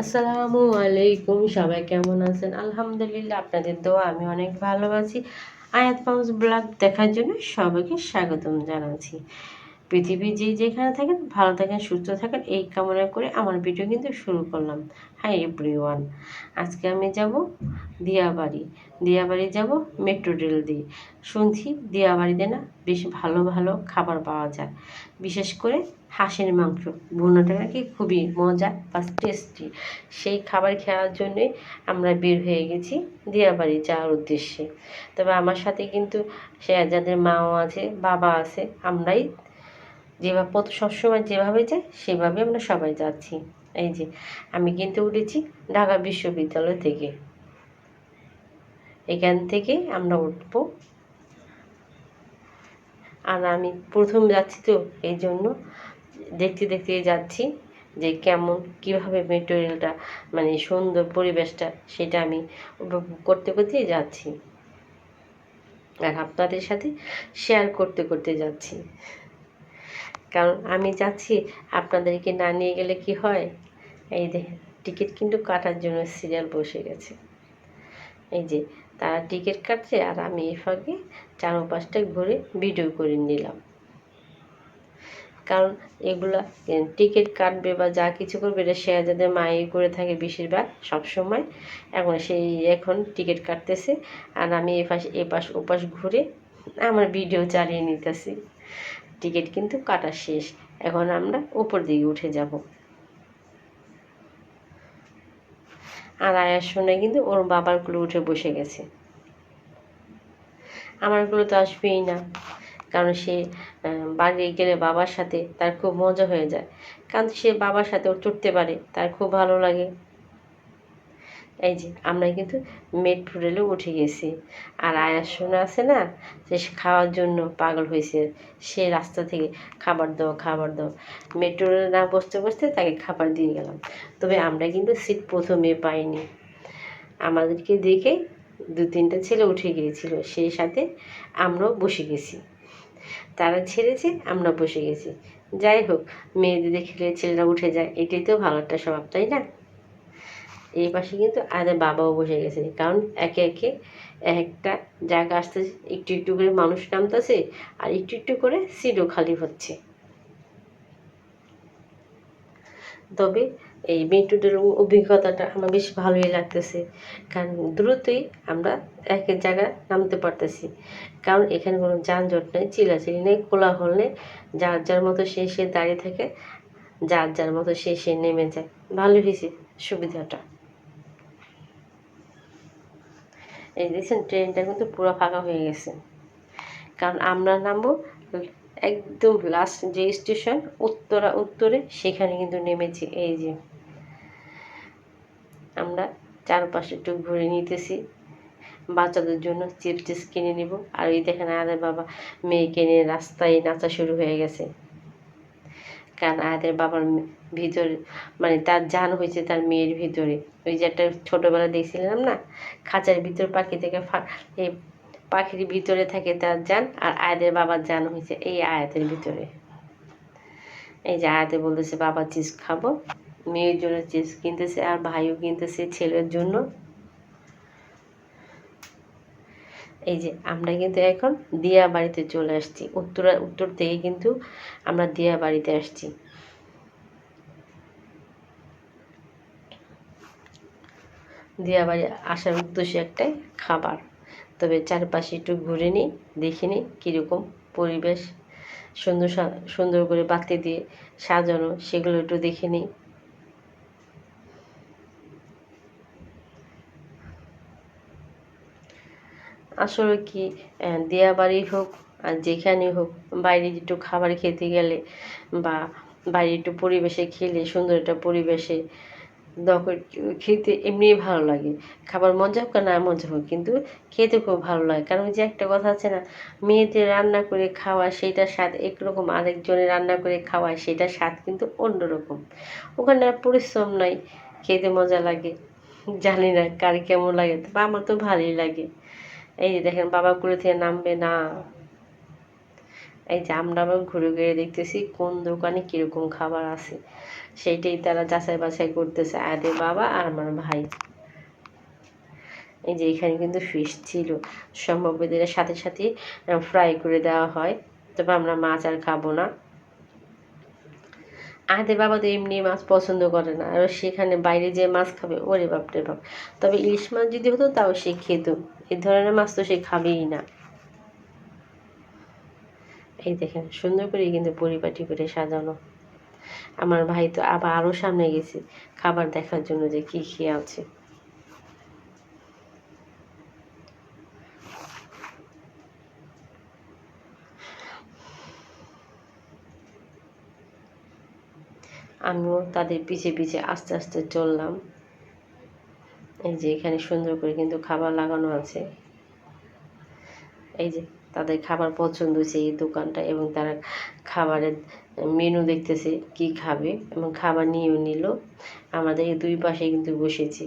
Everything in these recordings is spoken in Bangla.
আসসালামু আলাইকুম, সবাই কেমন আছেন? আলহামদুলিল্লাহ, আপনাদের দোয়া, আমি অনেক ভালো আছি। আয়াত পাউস ব্লগ দেখার জন্য সবাইকে স্বাগতম জানাচ্ছি। পৃথিবী যে যেখানে থাকেন, ভালো থাকেন, সুস্থ থাকেন, এই কামনা করে আমার ভিডিও কিন্তু শুরু করলাম। হ্যাঁ হাই এভরিওয়ান আজকে আমি যাব দিয়াবাড়ি। দিয়াবাড়ি যাব মেট্রো রেল দিয়ে। শুনছি দিয়াবাড়িতে না বেশ ভালো ভালো খাবার পাওয়া যায়। বিশেষ করে হাঁসের মাংস। ভুনাটা নাকি খুবই মজা বা টেস্টি সেই খাবার খাওয়ার জন্যে আমরা বের হয়ে গেছি দিয়াবাড়ি যাওয়ার উদ্দেশ্যে। তবে আমার সাথে কিন্তু সে যাদের মাও আছে, বাবা আছে, আমরাই যেভাবে সবসময় যেভাবে যাই সেভাবে আমরা সবাই যাচ্ছি। এই যে, আমি কিন্তু উঠেছি ঢাকা বিশ্ববিদ্যালয় থেকে। এখান থেকে আমরা উঠব। আর আমি প্রথম যাচ্ছি তো এই জন্য দেখতে দেখতে যাচ্ছি যে কেমন, কীভাবে মেট্রো রেলটা মানে সুন্দর পরিবেশটা, সেটা আমি উপভোগ করতে করতে যাচ্ছি। আর আপনাদের সাথে শেয়ার করতে করতে যাচ্ছি। কারণ আমি যাচ্ছি, আপনাদেরকে না নিয়ে গেলে কি হয়? এই দেখেন টিকিট কিন্তু কাটার জন্য সিরিয়াল বসে গেছে। এই যে, তারা টিকিট কাটছে আর আমি এই ফাঁকে চারপাশটা ঘুরে ভিডিও করে নিলাম। কারণ এগুলা টিকিট কাটবে বা যা কিছু করবে, এটা সে যাদের মায়ে করে থাকে বেশিরভাগ, সবসময়। এখন সেই এখন টিকিট কাটতেছে আর আমি এ পাশ এ পাশ ঘুরে আমার ভিডিও চালিয়ে নিতেছি। টিকিট কিন্তু কাটা শেষ। এখন আমরা উপর দিকে উঠে যাব। আর আয়ার শুনে কিন্তু ওর বাবার বাবারগুলো উঠে বসে গেছে। আমার আমারগুলো তো আসবেই না, কারণ সে বাড়ি গেলে বাবার সাথে তার খুব মজা হয়ে যায়। কারণ সে বাবার সাথে ও চড়তে পারে, তার খুব ভালো লাগে। এই যে, আমরা কিন্তু মেট্রো রেলে উঠে গেছি। আর আয়ার সোনা আছে না, যে সে খাওয়ার জন্য পাগল হয়েছে, সে রাস্তা থেকে খাবার দাও খাবার দাও। মেট্রো না বসতে বসতে তাকে খাবার দিয়ে গেলাম। তবে আমরা কিন্তু সিট প্রথমে পাইনি। আমাদেরকে দেখে দু তিনটা ছেলে উঠে গিয়েছিল, সেই সাথে আমরাও বসে গেছি। তারা ছেড়েছে, আমরা বসে গেছি। যাই হোক, মেয়েদের দেখলে ছেলেরা উঠে যায়, এটাই তো ভালো একটা স্বভাব, তাই না? এই পাশে কিন্তু আমাদের বাবাও বসে গেছে। কারণ একে একে একটা জায়গা আসতেছে একটু একটু করে মানুষ নামতেছে আর একটু একটু করে সিটও খালি হচ্ছে। তবে এই মেট্রোটার অভিজ্ঞতাটা আমার বেশ ভালোই লাগতেছে। কারণ দ্রুতই আমরা এক এক জায়গায় নামতে পারতেছি। কারণ এখানে কোনো যানজট নেই, চিলাচিলি নেই, কোলাহল নেই। যার যার মতো সে সে দাঁড়িয়ে থাকে, যার যার মতো সে সে নেমে যায়। ভালো হয়েছে সুবিধাটা। এই দেখছেন ট্রেনটা কিন্তু পুরো ফাঁকা হয়ে গেছে। কারণ আমরা নামবো একদম লাস্ট যে স্টেশন উত্তরা, উত্তরে সেখানে কিন্তু নেমেছি। এই যে আমরা চারপাশে একটু ঘুরে নিতেছি। বাচ্চাদের জন্য চিপস টিপস কিনে নিব। আর ওই দেখেন আদের বাবা, মেয়েকে নিয়ে রাস্তায় নাচা শুরু হয়ে গেছে। কারণ আয়াতের বাবার ভিতরে মানে তার জান হয়েছে তার মেয়ের ভিতরে। ওই যে একটা ছোটোবেলা দেখছিলাম না? খাঁচার ভিতর পাখি থেকে এই পাখির ভিতরে থাকে তার জান আর আয়াদের বাবার জান হয়েছে এই আয়াতের ভিতরে। এই যে আয়াতে বলতেছে, বাবা চিজ খাব, মেয়ের জন্য চিজ কিনতেছে আর ভাইও কিনতেছে ছেলের জন্য। এই যে, আমরা কিন্তু এখন দিয়া বাড়িতে চলে আসছি। উত্তরা, উত্তর থেকে কিন্তু আমরা দিয়া বাড়িতে আসছি। দিয়া বাড়ি আসার উদ্দেশ্য একটাই, খাবার। তবে চারপাশে একটু ঘুরে নিই, দেখে নিই কীরকম পরিবেশ, সুন্দর সুন্দর করে বাতি দিয়ে সাজানো, সেগুলো একটু দেখে নিই। আসলে কি দেয়া বাড়ি হোক আর যেখানে হোক, বাইরে একটু খাবার খেতে গেলে বা বাইরে একটু পরিবেশে খেলে, সুন্দর একটা পরিবেশে দখল খেতে এমনিই ভালো লাগে। খাবার মজা হোক না মজা হোক, কিন্তু খেতে খুব ভালো লাগে। কারণ যে একটা কথা আছে না, মেয়েদের রান্না করে খাওয়া সেইটার স্বাদ একরকম, আরেকজনের রান্না করে খাওয়া সেটার স্বাদ কিন্তু অন্যরকম। ওখানে আর পরিশ্রম নাই, খেতে মজা লাগে। জানি না কার কেমন লাগে বা আমার তো ভালোই লাগে। এই যে দেখেন বাবা কুড়ে থেকে নামবে না। এই যে আমরা ঘুরে ঘুরে দেখতেছি কোন দোকানে কীরকম খাবার আছে। সেইটাই তারা যাচাই বাছাই করতেছে আদে বাবা আর আমার ভাই। এই যে এখানে কিন্তু ফিশ ছিল। সম্ভব এদের সাথে সাথে ফ্রাই করে দেওয়া হয়। তবে আমরা মাছ আর খাব না। আদে বাবা তো এমনি মাছ পছন্দ করে না। আর সেখানে বাইরে যে মাছ খাবে, ওরে বাপ রে বাপ। তবে ইলিশ মাছ যদি হতো তাও সে খেত। এই ধরনের মাছ তো সে খাবেই না। এই দেখেন, সুন্দর করে কিন্তু পরিপাটি করে সাজানো। আমার ভাই তো আবার আরও সামনে গেছে, খাবার দেখার জন্য যে কি খেয়ে আছে। আমিও তাদের পিছে পিছে আস্তে আস্তে চললাম। এই যে এখানে সুন্দর করে কিন্তু খাবার লাগানো আছে। এই যে তাদের খাবার পছন্দ হয়েছে এই দোকানটা এবং তারা খাবারের মেনু দেখতেছে কি খাবে এবং খাবার নিয়েও নিল। আমাদের এই দুই পাশে কিন্তু বসেছি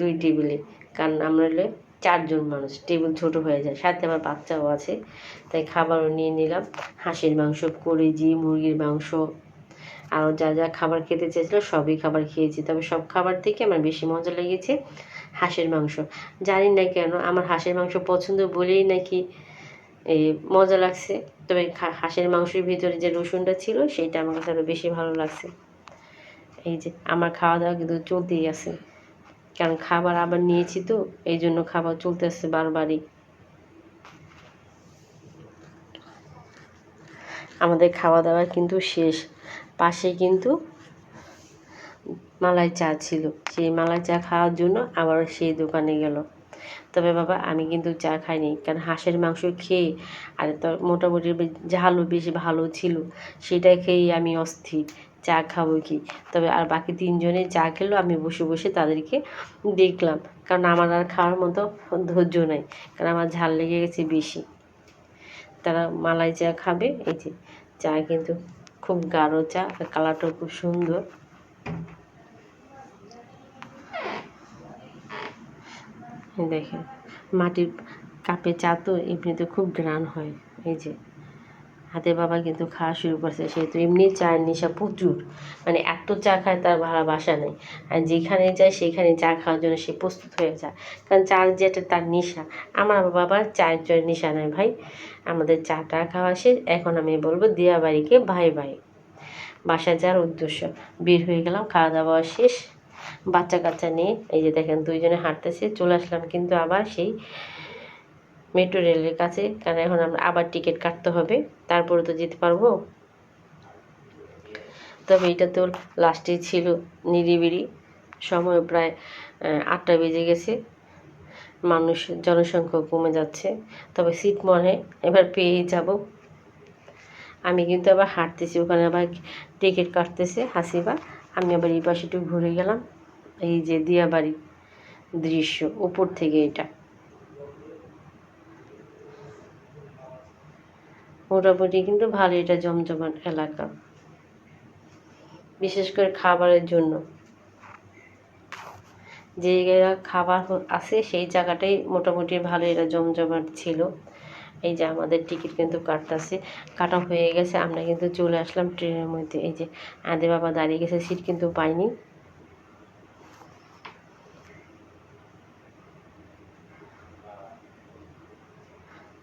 দুই টেবিলে কারণ আমরা হলে চারজন মানুষ টেবিল ছোট হয়ে যায়, সাথে আমার বাচ্চাও আছে। তাই খাবারও নিয়ে নিলাম। হাঁসের মাংস, করেজি, মুরগির মাংস আরও যা যা খাবার খেতে চেয়েছিল সবই খাবার খেয়েছি। তবে সব খাবার থেকে আমার বেশি মজা লেগেছে হাঁসের মাংস। জানি না কেন, আমার হাঁসের মাংস পছন্দ বলেই নাকি এই মজা লাগছে। তবে হাঁসের মাংসের ভিতরে যে রসুনটা ছিল, সেইটা আমার কাছে আরও বেশি ভালো লাগছে। এই যে, আমার খাওয়া দাওয়া কিন্তু চলতেই আছে। কারণ খাবার আবার নিয়েছি তো, এই জন্য খাবার চলতে আসছে বারবারই। আমাদের খাওয়া দাওয়া কিন্তু শেষ। পাশে কিন্তু মালাই চা ছিল। সেই মালাই চা খাওয়ার জন্য আবার সেই দোকানে গেল। তবে বাবা, আমি কিন্তু চা খাইনি, কারণ হাঁসের মাংস খেয়ে আর তো মোটামুটি ঝালও বেশি ভালো ছিল সেটা খেয়েই আমি অস্থির, চা খাব কি? তবে আর বাকি তিনজনে চা খেলো, আমি বসে বসে তাদেরকে দেখলাম, কারণ আমার আর খাওয়ার মতো ধৈর্য নাই, কারণ আমার ঝাল লেগে গেছে বেশি। তারা মালাই চা খাবে, এই যে, চা কিন্তু খুব গাঢ় চা কালারটাও খুব সুন্দর। দেখেন, মাটির কাপে চা তো এমনিতে খুব গ্রান হয়, এই যে। হাতে বাবা কিন্তু খাওয়া শুরু করছে সে তো এমনি চায়ের নেশা প্রচুর। মানে এত চা খায় তার ভাড়া বাসা নেই। আর যেখানে যায় সেখানে চা খাওয়ার জন্য সে প্রস্তুত হয়ে যায়। কারণ চার যেটা তার নেশা। আমার বাবা চায়ের জন্য নেশা নেয় ভাই। আমাদের চা টা খাওয়া শেষ। এখন আমি বলব দিয়া বাড়িকে ভাই ভাই বাসা যাওয়ার উদ্দেশ্য। বের হয়ে গেলাম খাওয়া দাওয়া শেষ। বাচ্চা কাচ্চা নিয়ে এই যে দেখেন দুইজনে হাঁটতেছে, চলে আসলাম কিন্তু আবার সেই মেট্রো রেলের কাছে, কারণ এখন আমরা আবার টিকিট কাটতে হবে, তারপরে তো যেতে পারব। তবে এটা তো লাস্টে ছিল নিরিবিড়ি সময় প্রায় আটটা বেজে গেছে। মানুষ, জনসংখ্যা কমে যাচ্ছে, তবে সিট মনে এবার পেয়েই যাব। আমি কিন্তু আবার হাঁটতেছি, ওখানে আবার টিকিট কাটতেছে হাসিবা। আমি আবার এই পাশে একটু ঘুরে গেলাম, এই যে দিয়াবাড়ি দৃশ্য, উপর থেকে এটা। মোটামুটি কিন্তু ভালো এটা জমজমাট এলাকা। বিশেষ করে খাবারের জন্য। যে খাবার আছে সেই জায়গাটাই মোটামুটি ভালো এটা জমজমাট ছিল। এই যে আমাদের টিকিট কিন্তু কাটতেছে। কাটা হয়ে গেছে, আমরা কিন্তু চলে আসলাম ট্রেনের মধ্যে। এই যে আদে বাবা দাঁড়িয়ে গেছে, সিট কিন্তু পাইনি।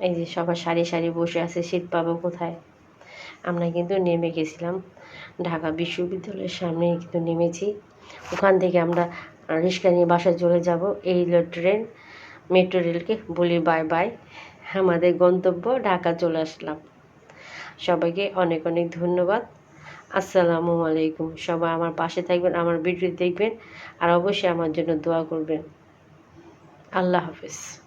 এই যে সবার সারি সারি বসে আছে, শীত পাবো কোথায়? আমরা কিন্তু নেমে গেছিলাম ঢাকা বিশ্ববিদ্যালয়ের সামনে কিন্তু নেমেছি। ওখান থেকে আমরা রিক্সা নিয়ে বাসায় চলে যাব। এই ট্রেন, মেট্রো রেলকে বলি বাই বাই। আমাদের গন্তব্য ঢাকা চলে আসলাম। সবাইকে অনেক অনেক ধন্যবাদ। আসসালামু আলাইকুম। সবাই আমার পাশে থাকবেন, আমার ভিডিও দেখবেন, আর অবশ্যই আমার জন্য দোয়া করবেন। আল্লাহ হাফেজ।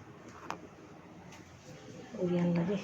আল্লাহ রে